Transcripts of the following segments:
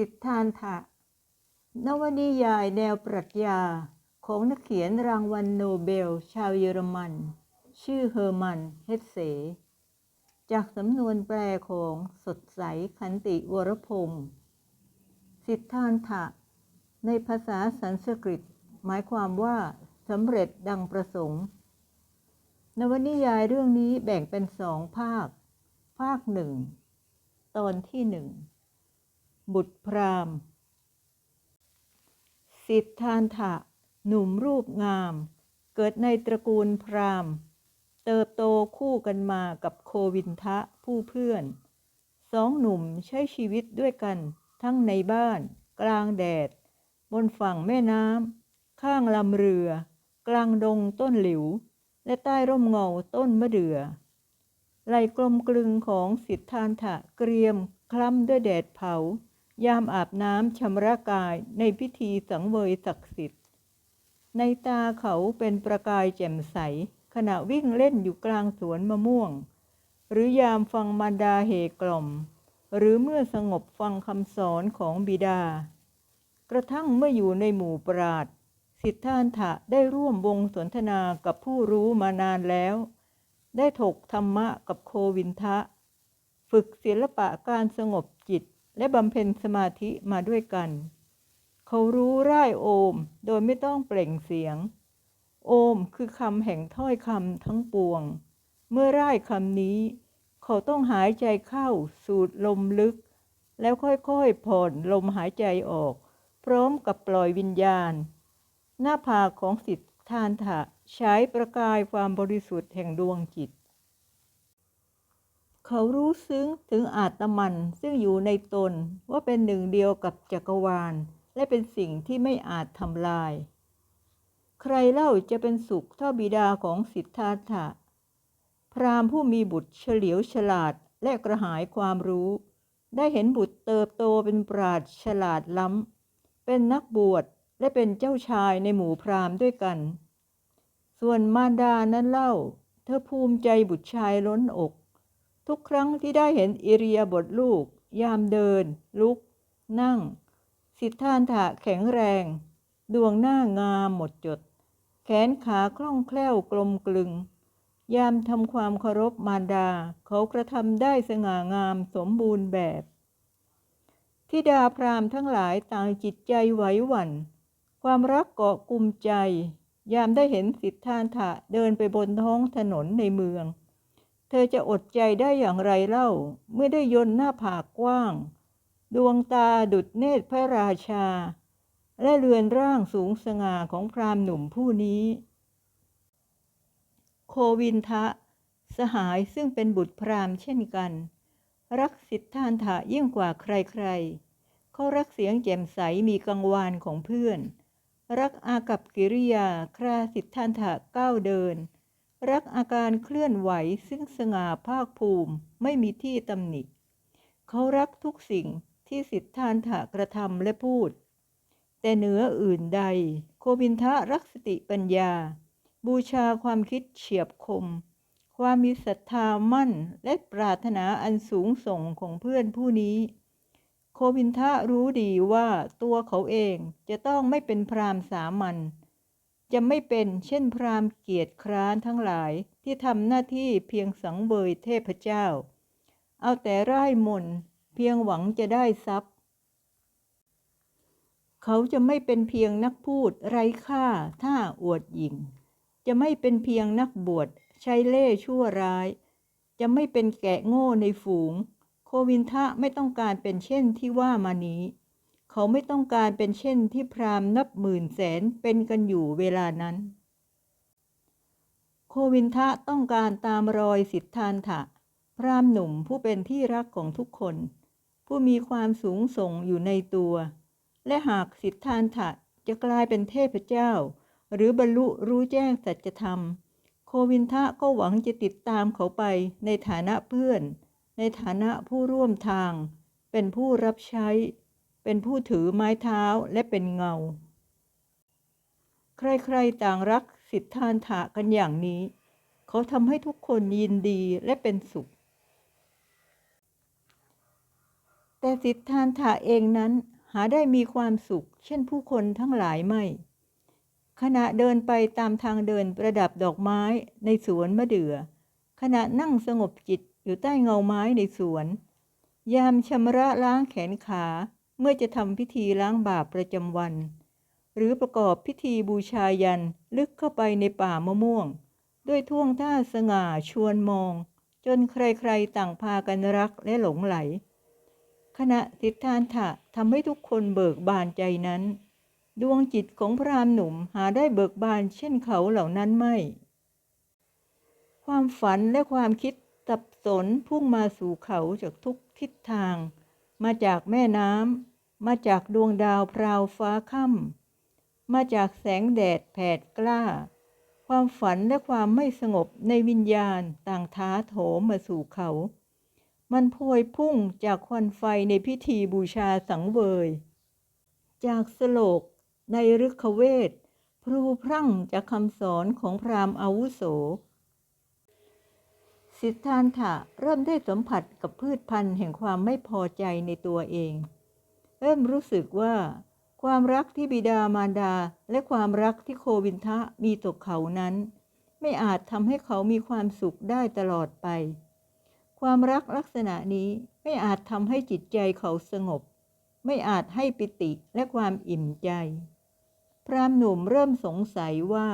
สิทธานถะนวนิยายแนวปรัชญาของนักเขียนรางวัลโนเบล ชาวเยอรมัน ชื่อเฮอร์มัน เฮดเซจากสำนวนแปลของสดใสขันติวรพงศ์สิทธานถะในภาษาสันสกฤต หมายความว่าสำเร็จดังประสงค์ นวนิยายเรื่องนี้แบ่งเป็นสองภาค ภาคหนึ่ง ตอนที่หนึ่ง บุตรพราหมณ์ สิทธานถะหนุ่มรูปงาม เกิดในตระกูลพราหมณ์ เติบโตคู่กันมากับโควินทะผู้เพื่อน สองหนุ่มใช้ชีวิตด้วยกันทั้งในบ้าน กลางแดด บนฝั่งแม่น้ำ ข้างลำเรือ กลางดงต้นหลิว และใต้ร่มเงาต้นมะเดื่อไหลกลมกลึงของสิทธานถะเกรียมคล้ำด้วยแดดเผา ยามอาบน้ำชำระกายในพิธีสังเวยศักดิ์สิทธิ์ ในตาเขาเป็นประกายแจ่มใส ขณะวิ่งเล่นอยู่กลางสวนมะม่วง หรือยามฟังมารดาเหกล่อม หรือเมื่อสงบฟังคำสอนของบิดา กระทั่งเมื่ออยู่ในหมู่ปราดสิทธานถะได้ร่วมวงสนทนากับผู้รู้มานานแล้ว ได้ถกธรรมะกับโควินทะ ฝึกศิลปะการสงบจิต และบำเพ็ญสมาธิมาด้วยกัน เขารู้ร่ายโอมโดยไม่ต้องเปล่งเสียง โอมคือคำแห่งถ้อยคำทั้งปวง เมื่อร่ายคำนี้ เขาต้องหายใจเข้าสูดลมลึก แล้วค่อยๆผ่อนลมหายใจออก พร้อมกับปล่อยวิญญาณ หน้าผากของสิทธานถะใช้ประกายความบริสุทธิ์แห่งดวงจิต เขารู้ซึ้งถึงอาตมันซึ่งอยู่ในตนว่าเป็นหนึ่งเดียวกับจักรวาล และเป็นสิ่งที่ไม่อาจทำลาย ใครเล่าจะเป็นสุขเท่าบิดาของสิทธาถะ พราหมณ์ผู้มีบุตรเฉลียวฉลาดและกระหายความรู้ ได้เห็นบุตรเติบโตเป็นปราดฉลาดล้ำ เป็นนักบวชและเป็นเจ้าชายในหมู่พราหมณ์ด้วยกัน ส่วนมารดานั้นเล่า เธอภูมิใจบุตรชายล้นอก ทุกครั้งที่ได้เห็นอิริยาบถลูก ยามเดิน ลุก นั่ง สิทธานถะแข็งแรง ดวงหน้างามหมดจด แขนขาคล่องแคล่วกลมกลึง ยามทำความเคารพมารดา เขากระทำได้สง่างามสมบูรณ์แบบทิดาพราหมณ์ทั้งหลายต่างจิตใจไหวหวั่น ความรักเกาะกลุ่มใจ ยามได้เห็นสิทธานถะเดินไปบนท้องถนนในเมือง เธอจะอดใจได้อย่างไรเล่า เมื่อได้ยนหน้าผากกว้าง ดวงตาดุดเนตรพระราชา และเรือนร่างสูงสง่าของพรามหนุ่มผู้นี้ โควินทะ สหายซึ่งเป็นบุตรพรามเช่นกัน รักสิทธานถะยิ่งกว่าใครๆ เขารักเสียงแจ่มใสมีกังวานของเพื่อน รักอากับกิริยาคราสิทธานถะก้าวเดิน รักอาการเคลื่อนไหวซึ่งสง่าภาคภูมิไม่มีที่ตำหนิ เขารักทุกสิ่งที่สิทธานถะกระทำและพูด แต่เหนืออื่นใด โควินทะรักสติปัญญา บูชาความคิดเฉียบคม ความมีศรัทธามั่นและปรารถนาอันสูงส่งของเพื่อนผู้นี้ โควินทะรู้ดีว่าตัวเขาเองจะต้องไม่เป็นพรามสามัญ จะไม่เป็นเช่นพราหมณ์เกียรติคร้านทั้งหลายที่ทำหน้าที่เพียงสังเวยเทพเจ้า เอาแต่ร่ายมนเพียงหวังจะได้ทรัพย์ เขาจะไม่เป็นเพียงนักพูดไร้ค่าถ้าอวดหยิ่ง จะไม่เป็นเพียงนักบวชใช้เล่ชั่วร้าย จะไม่เป็นแกะโง่ในฝูง โควินทะไม่ต้องการเป็นเช่นที่ว่ามานี้ เขาไม่ต้องการเป็นเช่นที่พราหมณ์นับหมื่นแสนเป็นกันอยู่เวลานั้น โควินทะต้องการตามรอยสิทธานถะ พราหมณ์หนุ่มผู้เป็นที่รักของทุกคน ผู้มีความสูงส่งอยู่ในตัว และหากสิทธานถะจะกลายเป็นเทพเจ้า หรือบรรลุรู้แจ้งสัจธรรม โควินทะก็หวังจะติดตามเขาไปในฐานะเพื่อน ในฐานะผู้ร่วมทาง เป็นผู้รับใช้ เป็นผู้ถือไม้เท้าและเป็นเงา ใครๆต่างรักสิทธานถะกันอย่างนี้ เขาทำให้ทุกคนยินดีและเป็นสุข แต่สิทธานถะเองนั้นหาได้มีความสุข เช่นผู้คนทั้งหลายไม่ ขณะเดินไปตามทางเดินประดับดอกไม้ในสวนมะเดื่อ ขณะนั่งสงบจิตอยู่ใต้เงาไม้ในสวน ยามชำระล้างแขนขา เมื่อจะทำพิธีล้างบาปประจำวัน หรือประกอบพิธีบูชายันลึกเข้าไปในป่ามะม่วง ด้วยท่วงท่าสง่าชวนมอง จนใครๆต่างพากันรักและหลงไหล ขณะสิทธานถะทำให้ทุกคนเบิกบานใจนั้น ดวงจิตของพรามหนุ่มหาได้เบิกบานเช่นเขาเหล่านั้นไม่ ความฝันและความคิดสับสนพุ่งมาสู่เขาจากทุกทิศทาง มาจากแม่น้ำ มาจากดวงดาวพราวฟ้าค่ำ มาจากแสงแดดแผดกล้า ความฝันและความไม่สงบในวิญญาณต่างท้าโถมมาสู่เขา มันพวยพุ่งจากควันไฟในพิธีบูชาสังเวย จากสโลกในฤกขเวทพรูพรั่งจากคำสอนของพราหมณ์อาวุโส สิทธานถะเริ่มได้สัมผัสกับพืชพันธุ์แห่งความไม่พอใจในตัวเอง เริ่มรู้สึกว่า ความรักที่บิดามารดาและความรักที่โควินทะมีต่อเขานั้น ไม่อาจทำให้เขามีความสุขได้ตลอดไป ความรักลักษณะนี้ไม่อาจทำให้จิตใจเขาสงบ ไม่อาจให้ปิติและความอิ่มใจ พรามหนุ่มเริ่มสงสัยว่า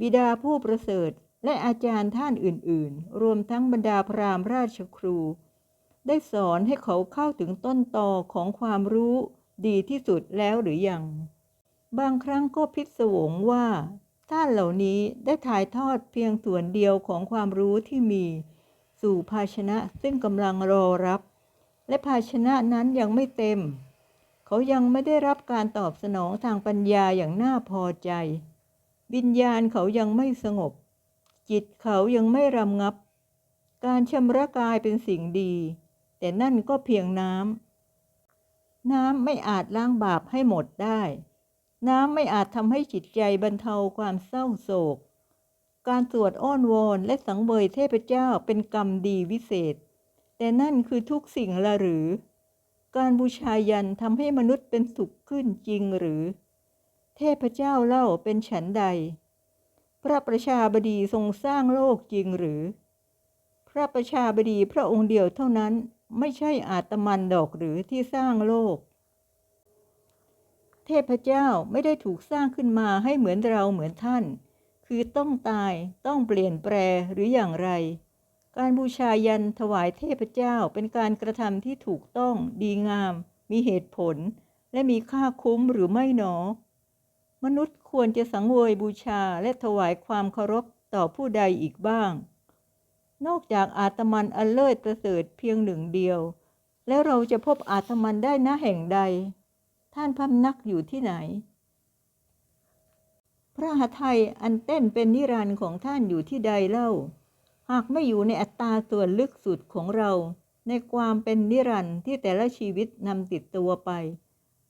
บิดาผู้ประเสริฐ และอาจารย์ท่านอื่นๆ รวมทั้งบรรดาพราหมณ์ราชครู ได้สอนให้เขาเข้าถึงต้นตอของความรู้ดีที่สุดแล้วหรือยัง บางครั้งก็พิศวงว่าท่านเหล่านี้ได้ถ่ายทอดเพียงส่วนเดียวของความรู้ที่มี สู่ภาชนะซึ่งกำลังรอรับ และภาชนะนั้นยังไม่เต็ม เขายังไม่ได้รับการตอบสนองทางปัญญาอย่างน่าพอใจ วิญญาณเขายังไม่สงบ จิตเขายังไม่รำงับ การชำระกายเป็นสิ่งดี แต่นั่นก็เพียงน้ำ น้ำไม่อาจล้างบาปให้หมดได้ น้ำไม่อาจทำให้จิตใจบรรเทาความเศร้าโศก การสวดอ้อนวอนและสังเวยเทพเจ้าเป็นกรรมดีวิเศษ แต่นั่นคือทุกสิ่งละหรือ การบูชายันทำให้มนุษย์เป็นสุขขึ้นจริงหรือ เทพเจ้าเล่าเป็นฉันใด พระประชาบดีทรงสร้างโลกจริงหรือ พระประชาบดีพระองค์เดียวเท่านั้นไม่ใช่อาตมันดอกหรือที่สร้างโลก เทพเจ้าไม่ได้ถูกสร้างขึ้นมาให้เหมือนเราเหมือนท่าน คือต้องตายต้องเปลี่ยนแปลหรืออย่างไร การบูชายันถวายเทพเจ้าเป็นการกระทำที่ถูกต้องดีงาม มีเหตุผล และมีค่าคุ้มหรือไม่หนอ มนุษย์ควรจะสังเวยบูชาและถวายความเคารพต่อผู้ใดอีกบ้าง นอกจากอาตมันอันเลิศประเสริฐเพียงหนึ่งเดียว แล้วเราจะพบอาตมันได้ณแห่งใด ท่านพำนักอยู่ที่ไหน พระหทัยอันเต้นเป็นนิรันดร์ของท่านอยู่ที่ใดเล่า หากไม่อยู่ในอัตตาส่วนลึกสุดของเรา ในความเป็นนิรันดร์ที่แต่ละชีวิตนำติดตัวไป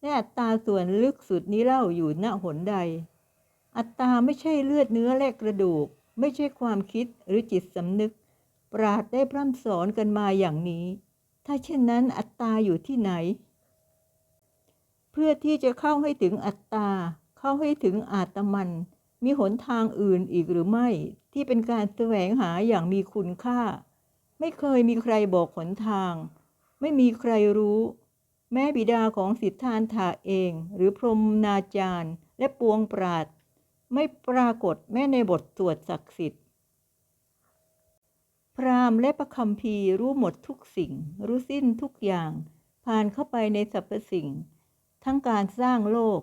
และอัตตาส่วนลึกสุดนี้เล่าอยู่ณหนใด อัตตาไม่ใช่เลือดเนื้อและกระดูก ไม่ใช่ความคิดหรือจิตสำนึก ปราดได้พร่ำสอนกันมาอย่างนี้ ถ้าเช่นนั้นอัตตาอยู่ที่ไหน เพื่อที่จะเข้าให้ถึงอัตตา เข้าให้ถึงอาตมัน มีหนทางอื่นอีกหรือไม่ ที่เป็นการแสวงหาอย่างมีคุณค่า ไม่เคยมีใครบอกหนทาง ไม่มีใครรู้ แม้บิดาของสิทธานถาเอง หรือพรหมนาจารย์ และปวงปราด ไม่ปรากฏแม้ในบทสวดศักดิ์สิทธิ์ พราหมณ์และประคัมภีร์รู้หมดทุกสิ่ง รู้สิ้นทุกอย่าง ผ่านเข้าไปในสรรพสิ่ง ทั้งการสร้างโลก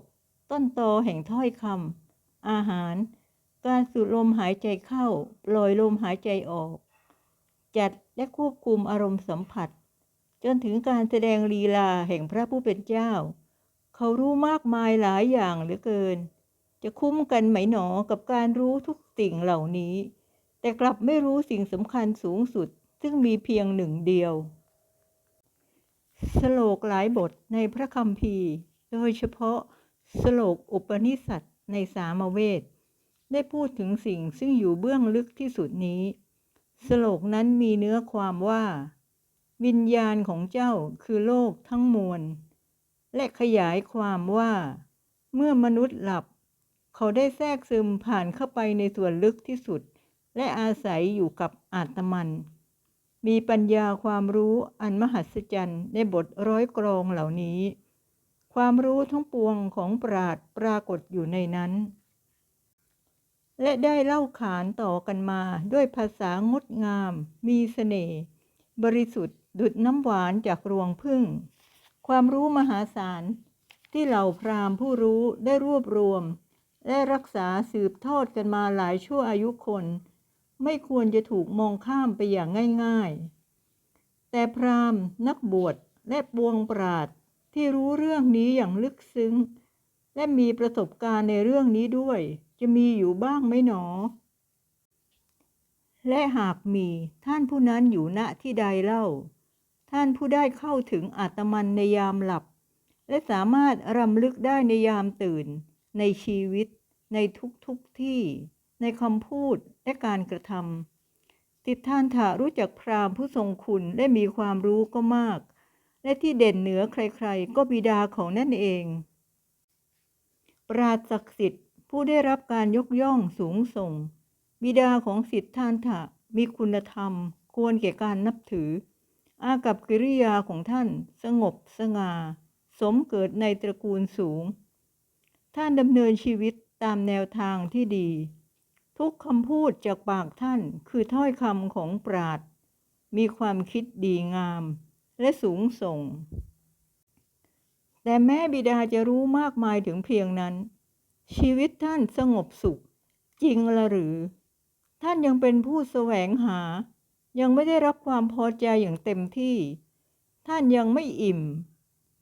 ต้นตอแห่งถ้อยคำอาหาร การสูดลมหายใจเข้า ปล่อยลมหายใจออก จัดและควบคุมอารมณ์สัมผัส จนถึงการแสดงลีลาแห่งพระผู้เป็นเจ้า เขารู้มากมายหลายอย่างเหลือเกิน จะคุ้มกันไหมหนอกับการรู้ทุกสิ่งเหล่านี้ แต่กลับไม่รู้สิ่งสำคัญสูงสุดซึ่งมีเพียงหนึ่งเดียว สโลกหลายบทในพระคัมภีร์ โดยเฉพาะสโลกอุปนิสัตในสามเวทได้พูดถึงสิ่งซึ่งอยู่เบื้องลึกที่สุดนี้ สโลกนั้นมีเนื้อความว่า วิญญาณของเจ้าคือโลกทั้งมวล และขยายความว่า เมื่อมนุษย์หลับ เขาได้แทรกซึมผ่านเข้าไปในส่วนลึกที่สุด และอาศัยอยู่กับอาตมัน มีปัญญาความรู้อันมหัศจรรย์ในบทร้อยกรองเหล่านี้ ความรู้ทั้งปวงของปราดปรากฏอยู่ในนั้น และได้เล่าขานต่อกันมาด้วยภาษางดงาม มีเสน่ห์บริสุทธิ์ ดุดน้ำหวานจากรวงพึ่ง ความรู้มหาศาลที่เหล่าพราหมณ์ผู้รู้ได้รวบรวม และรักษาสืบทอดกันมาหลายชั่วอายุคน ไม่ควรจะถูกมองข้ามไปอย่างง่าย ๆ แต่พราหมณ์ นักบวชและปวงปราดที่รู้เรื่องนี้อย่างลึกซึ้ง และมีประสบการณ์ในเรื่องนี้ด้วย จะมีอยู่บ้างไหมหนอ และหากมีท่านผู้นั้นอยู่ณที่ใดเล่า ท่านผู้ได้เข้าถึงอาตมันในยามหลับ และสามารถรำลึกได้ในยามตื่น ในชีวิต ในทุกๆทที่ ในคำพูดและการกระทำติดท่านถารู้จักพราหมณ์ผู้ทรงคุณและมีความรู้ก็มาก และที่เด่นเหนือใครๆ ก็บิดาของนั่นเอง ปราดศักดิ์สิทธิ์ผู้ได้รับการยกย่องสูงส่ง บิดาของสิทธานถะมีคุณธรรม ควรแก่การนับถือ อากับกิริยาของท่านสงบสง่า สมเกิดในตระกูลสูง ท่านดำเนินชีวิตตามแนวทางที่ดี ทุกคำพูดจากปากท่านคือถ้อยคำของปราดมีความคิดดีงามและสูงส่ง แต่แม้บิดาจะรู้มากมายถึงเพียงนั้น ชีวิตท่านสงบสุข จริงละหรือ ท่านยังเป็นผู้แสวงหา ยังไม่ได้รับความพอใจอย่างเต็มที่ ท่านยังไม่อิ่ม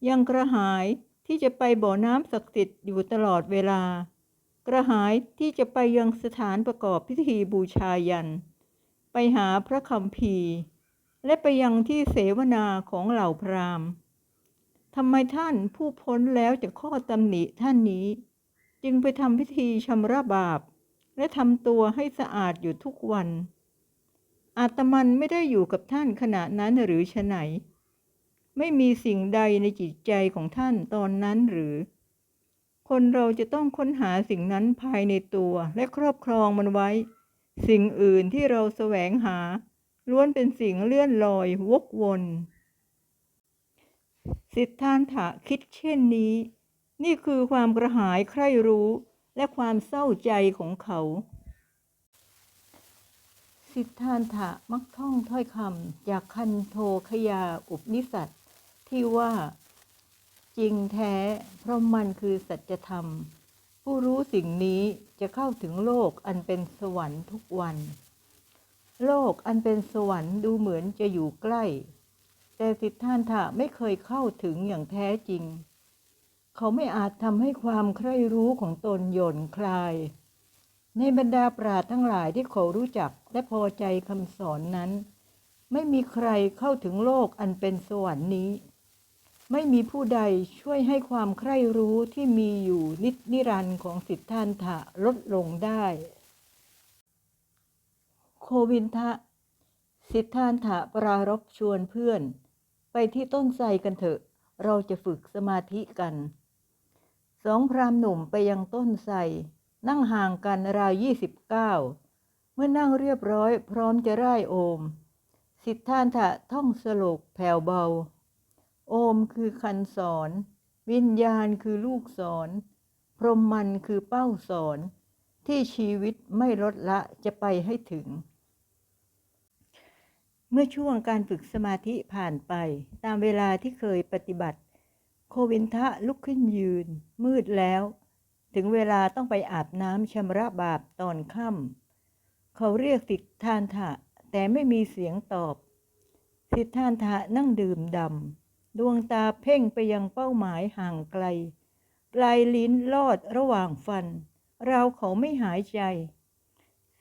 ยังกระหายที่จะไปบ่อน้ำศักดิ์สิทธิ์อยู่ตลอดเวลา กระหายที่จะไปยังสถานประกอบพิธีบูชายัน ไปหาพระคำพีและไปยังที่เสวนาของเหล่าพราหมณ์ทำไมท่านผู้พ้นแล้วจากข้อตำหนิท่านนี้ จึงไปทำพิธีชำระบาป และทำตัวให้สะอาดอยู่ทุกวัน อาตมันไม่ได้อยู่กับท่านขณะนั้นหรือฉะไหน ไม่มีสิ่งใดในจิตใจของท่านตอนนั้นหรือ คนเราจะต้องค้นหาสิ่งนั้นภายในตัวและครอบครองมันไว้ สิ่งอื่นที่เราแสวงหา ล้วนเป็นสิ่งเลื่อนลอยวกวน สิทธานถะคิดเช่นนี้ นี่คือความกระหายใคร่รู้และความเศร้าใจของเขา สิทธานถะมักท่องถ้อยคำจากคันโทขยาอุปนิสัตที่ว่า จริงแท้ เพราะมันคือสัจธรรม ผู้รู้สิ่งนี้จะเข้าถึงโลกอันเป็นสวรรค์ทุกวัน โลกอันเป็นสวรรค์ดูเหมือนจะอยู่ใกล้ แต่สิทธานถะไม่เคยเข้าถึงอย่างแท้จริง เขาไม่อาจทำให้ความใคร่รู้ของตนหย่อนคลาย ในบรรดาปราชญ์ทั้งหลายที่เขารู้จักและพอใจคำสอนนั้น ไม่มีใครเข้าถึงโลกอันเป็นสวรรค์นี้ ไม่มีผู้ใดช่วยให้ความใคร่รู้ที่มีอยู่นิจนิรันดร์ของสิทธานถะลดลงได้ โควินทะ สิทธานถะปรารบชวนเพื่อน ไปที่ต้นไทรกันเถอะ เราจะฝึกสมาธิกัน สองพรามหนุ่มไปยังต้นไทร นั่งห่างกันราวยี่สิบเก้าเมื่อนั่งเรียบร้อยพร้อมจะร่ายโอม สิทธานถะท่องสโลกแผ่วเบา โอมคือคันสอน วิญญาณคือลูกสอน พรหมมันคือเป้าสอน ที่ชีวิตไม่ลดละจะไปให้ถึง เมื่อช่วงการฝึกสมาธิผ่านไป ตามเวลาที่เคยปฏิบัติ โควินทะลุกขึ้นยืน มืดแล้ว ถึงเวลาต้องไปอาบน้ำชำระบาปตอนค่ำเขาเรียกสิทธานถะแต่ไม่มีเสียงตอบ สิทธานถะนั่งดื่มดำดวงตาเพ่งไปยังเป้าหมายห่างไกลปลายลิ้นลอดระหว่างฟัน เราเขาไม่หายใจ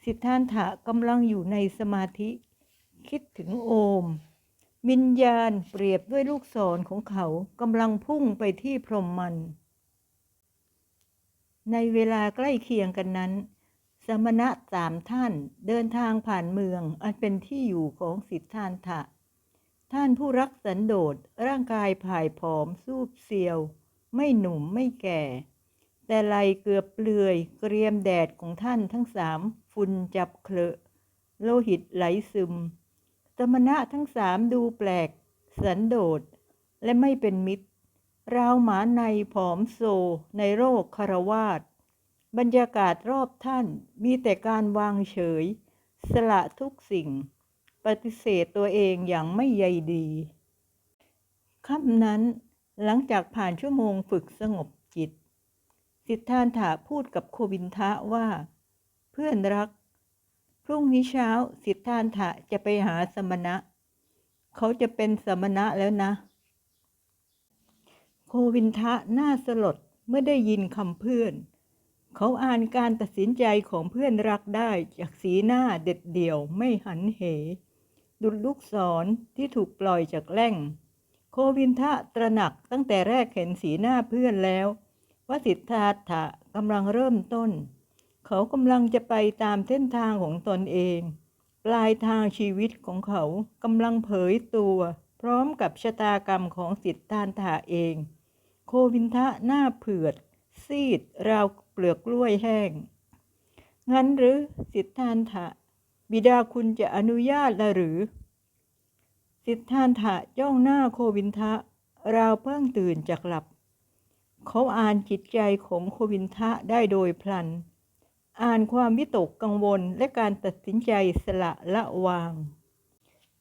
สิทธานถะกำลังอยู่ในสมาธิ คิดถึงโอมวิญญาณเปรียบด้วยลูกศรของเขากำลังพุ่งไปที่พรหมมัน ในเวลาใกล้เคียงกันนั้น สมณะสามท่านเดินทางผ่านเมืองอันเป็นที่อยู่ของสิทธานถะท่านผู้รักสันโดษร่างกายผายผอมสูบเซียว ไม่หนุ่มไม่แก่ แต่ไหลเกือบเปลือยเกรียมแดดของท่านทั้งสามฝุ่นจับเคลอะโลหิตไหลซึม สมณะทั้งสามดูแปลก สันโดษและไม่เป็นมิตร ราวหมาในผอมโซในโรคคารวาสบรรยากาศรอบท่านมีแต่การวางเฉย สละทุกสิ่ง ปฏิเสธตัวเองอย่างไม่ใยดีค่ำนั้นหลังจากผ่านชั่วโมงฝึกสงบจิต สิทธานถาพูดกับโควินทะว่า เพื่อนรัก พรุ่งนี้เช้าสิทธานถะจะไปหาสมณะ เขาจะเป็นสมณะแล้วนะ โควินทะน่าสลดเมื่อได้ยินคำเพื่อน เขาอ่านการตัดสินใจของเพื่อนรักได้จากสีหน้าเด็ดเดี่ยวไม่หันเห ดุดลูกศรที่ถูกปล่อยจากแล่ง โควินทะตระหนักตั้งแต่แรกเห็นสีหน้าเพื่อนแล้ว ว่าสิทธาถะกำลังเริ่มต้น เขากำลังจะไปตามเส้นทางของตนเอง ปลายทางชีวิตของเขากำลังเผยตัว พร้อมกับชะตากรรมของสิทธานถะเอง โควินทะหน้าเผือด ซีด ราวเปลือกกล้วยแห้ง งั้นหรือสิทธานถะบิดาคุณจะอนุญาตละหรือ สิทธานถะจ้องหน้าโควินทะ ราวเพิ่งตื่นจากหลับ เขาอ่านจิตใจของโควินทะได้โดยพลัน อ่านความวิตกกังวลและการตัดสินใจสละละวาง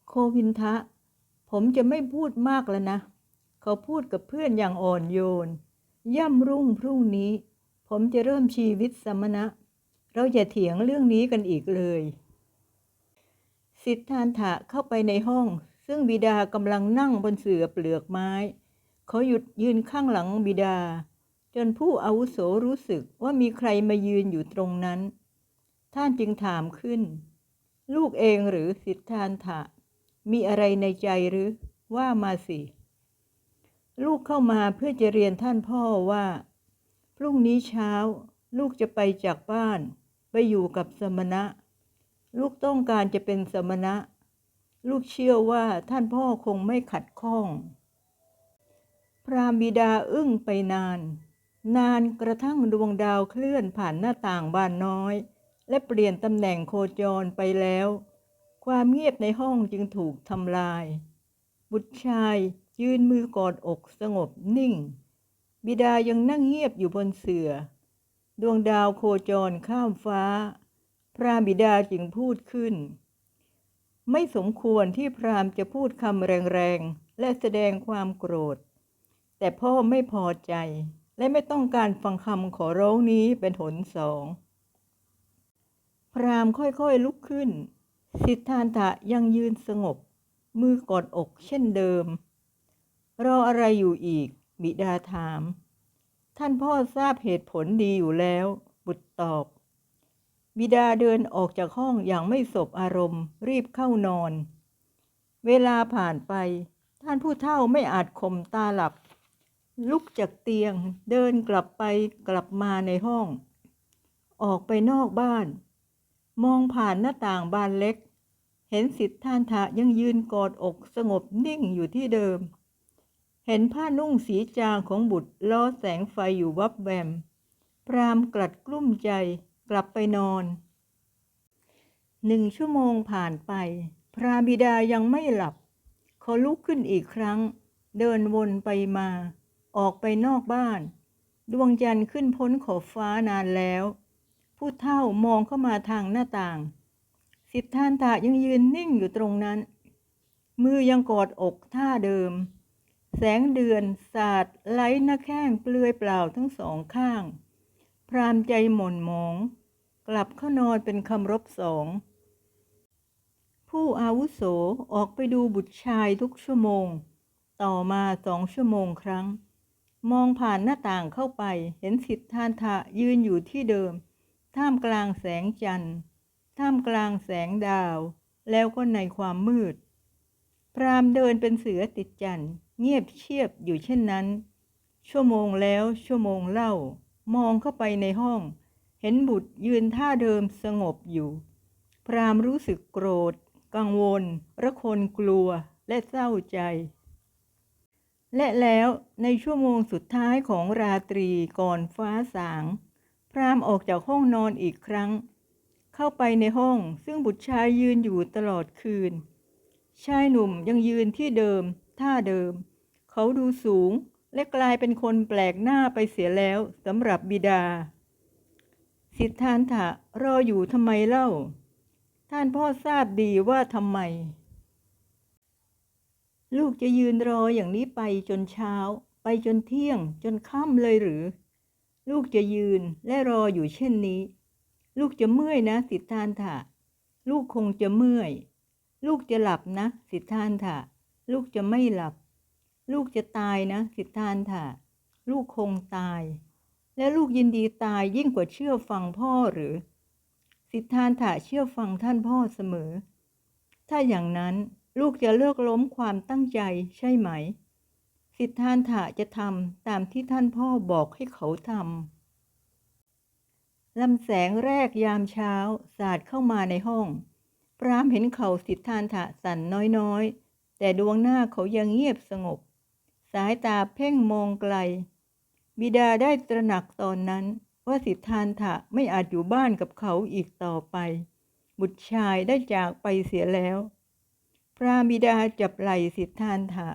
โควินทะ ผมจะไม่พูดมากแล้วนะ เขาพูดกับเพื่อนอย่างอ่อนโยน ย่ำรุ่งพรุ่งนี้ ผมจะเริ่มชีวิตสมณะ เราอย่าเถียงเรื่องนี้กันอีกเลย สิทธานถะเข้าไปในห้อง ซึ่งบิดากำลังนั่งบนเสื่อเปลือกไม้ เขาหยุดยืนข้างหลังบิดา จนผู้อาวุโสรู้สึกว่ามีใครมายืนอยู่ตรงนั้น ท่านจึงถามขึ้น ลูกเองหรือสิทธานถะ มีอะไรในใจหรือว่ามาสิ ลูกเข้ามาเพื่อจะเรียนท่านพ่อว่า พรุ่งนี้เช้า ลูกจะไปจากบ้าน ไปอยู่กับสมณะ ลูกต้องการจะเป็นสมณะ ลูกเชื่อว่าท่านพ่อคงไม่ขัดข้อง พรามบิดาอึ้งไปนาน นานกระทั่งดวงดาวเคลื่อนผ่านหน้าต่างบานน้อย และเปลี่ยนตำแหน่งโคจรไปแล้ว ความเงียบในห้องจึงถูกทำลาย บุตรชาย ยืนมือกอดอกสงบนิ่ง บิดายังนั่งเงียบอยู่บนเสื่อดวงดาวโคจรข้ามฟ้า พระบิดาจึงพูดขึ้น ไม่สมควรที่พรามจะพูดคำแรงๆ และแสดงความโกรธ แต่พ่อไม่พอใจและไม่ต้องการฟังคำขอร้องนี้เป็นหนสอง พรามค่อยๆลุกขึ้น สิทธานถะยังยืนสงบ มือกอดอกเช่นเดิม รออะไรอยู่อีก บิดาถาม ท่านพ่อทราบเหตุผลดีอยู่แล้ว บุตรตอบ บิดาเดินออกจากห้องอย่างไม่สบอารมณ์ รีบเข้านอน เวลาผ่านไป ท่านผู้เฒ่าไม่อาจข่มตาหลับ ลุกจากเตียงเดินกลับไปกลับมาในห้อง ออกไปนอกบ้าน มองผ่านหน้าต่างบานเล็ก เห็นสิทธานทะยังยืนกอดอกสงบนิ่งอยู่ที่เดิม เห็นผ้านุ่งสีจางของบุตรล้อแสงไฟอยู่วับแวม พรามกลัดกลุ้มใจกลับไปนอน หนึ่งชั่วโมงผ่านไป พระบิดายังไม่หลับ เขาลุกขึ้นอีกครั้ง เดินวนไปมา ออกไปนอกบ้าน ดวงจันทร์ขึ้นพ้นขอบฟ้านานแล้ว ผู้เฒ่ามองเข้ามาทางหน้าต่าง สิทธานตะยังยืนนิ่งอยู่ตรงนั้น มือยังกอดอกท่าเดิม แสงเดือนสาดไหลหน้าแข้งเปลือยเปล่าทั้งสองข้าง พรามใจหม่นหมอง กลับเข้านอนเป็นคำรบสอง ผู้อาวุโสออกไปดูบุตรชายทุกชั่วโมง ต่อมาสองชั่วโมงครั้ง มองผ่านหน้าต่างเข้าไปเห็นสิทธานทะยืนอยู่ที่เดิม ท่ามกลางแสงจันทร์ ท่ามกลางแสงดาว แล้วก็ในความมืด พรามเดินเป็นเสือติดจันทร์ เงียบเชียบอยู่เช่นนั้น ชั่วโมงแล้วชั่วโมงเล่า มองเข้าไปในห้อง เห็นบุตรยืนท่าเดิมสงบอยู่ พรามรู้สึกโกรธ กังวล ระคนกลัวและเศร้าใจ และแล้วในชั่วโมงสุดท้ายของราตรีก่อนฟ้าสาง พรามออกจากห้องนอนอีกครั้ง เข้าไปในห้องซึ่งบุตรชายยืนอยู่ตลอดคืน ชายหนุ่มยังยืนที่เดิม ท่าเดิม เขาดูสูงและกลายเป็นคนแปลกหน้าไปเสียแล้วสำหรับบิดา สิทธานถะรออยู่ทำไมเล่า ท่านพ่อทราบดีว่าทำไม ลูกจะยืนรออย่างนี้ไปจนเช้า ไปจนเที่ยง จนค่ำเลยหรือ ลูกจะยืนและรออยู่เช่นนี้ ลูกจะเมื่อยนะ สิทธานถะ ลูกคงจะเมื่อย ลูกจะหลับนะ สิทธานถะ ลูกจะไม่หลับ ลูกจะตายนะสิทธานถะลูกคงตาย และลูกยินดีตายยิ่งกว่าเชื่อฟังพ่อหรือ สิทธานถะเชื่อฟังท่านพ่อเสมอ ถ้าอย่างนั้นลูกจะเลิกล้มความตั้งใจใช่ไหม สิทธานถะจะทำตามที่ท่านพ่อบอกให้เขาทำลำแสงแรกยามเช้า สาดเข้ามาในห้อง พรามเห็นเขาสิทธานถะสั่นน้อยๆ แต่ดวงหน้าเขายังเงียบสงบายตาเพ่งมองไกล บิดาได้ตระหนักตอนนั้น ว่าสิทธานถะไม่อาจอยู่บ้านกับเขาอีกต่อไป บุตรชายได้จากไปเสียแล้ว พระบิดาจับไหล่สิทธานถะ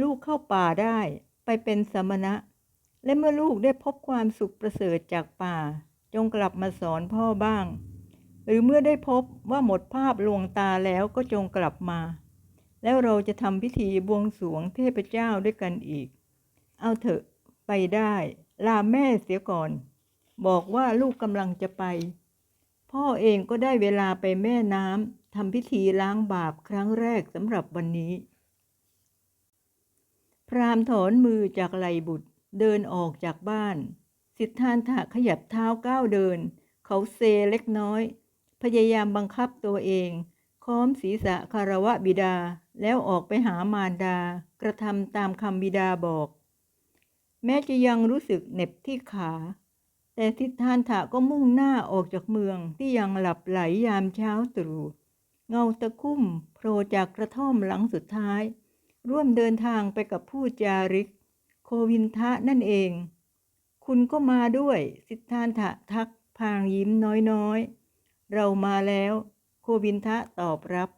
ลูกเข้าป่าได้ไปเป็นสมณะ และเมื่อลูกได้พบความสุขประเสริฐจากป่า จงกลับมาสอนพ่อบ้าง หรือเมื่อได้พบว่าหมดภาพลวงตาแล้วก็จงกลับมา แล้วเราจะทำพิธีบวงสรวงเทพเจ้าด้วยกันอีก เอาเถอะไปได้ ลาแม่เสียก่อน บอกว่าลูกกำลังจะไป พ่อเองก็ได้เวลาไปแม่น้ำทำพิธีล้างบาปครั้งแรกสำหรับวันนี้ พรามถอนมือจากไหลบุตรเดินออกจากบ้าน สิทธานถะขยับเท้าก้าวเดิน เขาเซเล็กน้อย พยายามบังคับตัวเองค้อมศีรษะคารวะบิดา แล้วออกไปหามารดา กระทำตามคำบิดาบอก แม้จะยังรู้สึกเหน็บที่ขา แต่ทิฏฐานถะก็มุ่งหน้าออกจากเมืองที่ยังหลับไหลยามเช้าตรู่เงาตะคุ่มโผล่จากกระท่อมหลังสุดท้าย ร่วมเดินทางไปกับผู้จาริก โควินทะนั่นเอง คุณก็มาด้วย สิทธานถะทักพางยิ้มน้อยๆ เรามาแล้ว โควินทะตอบรับ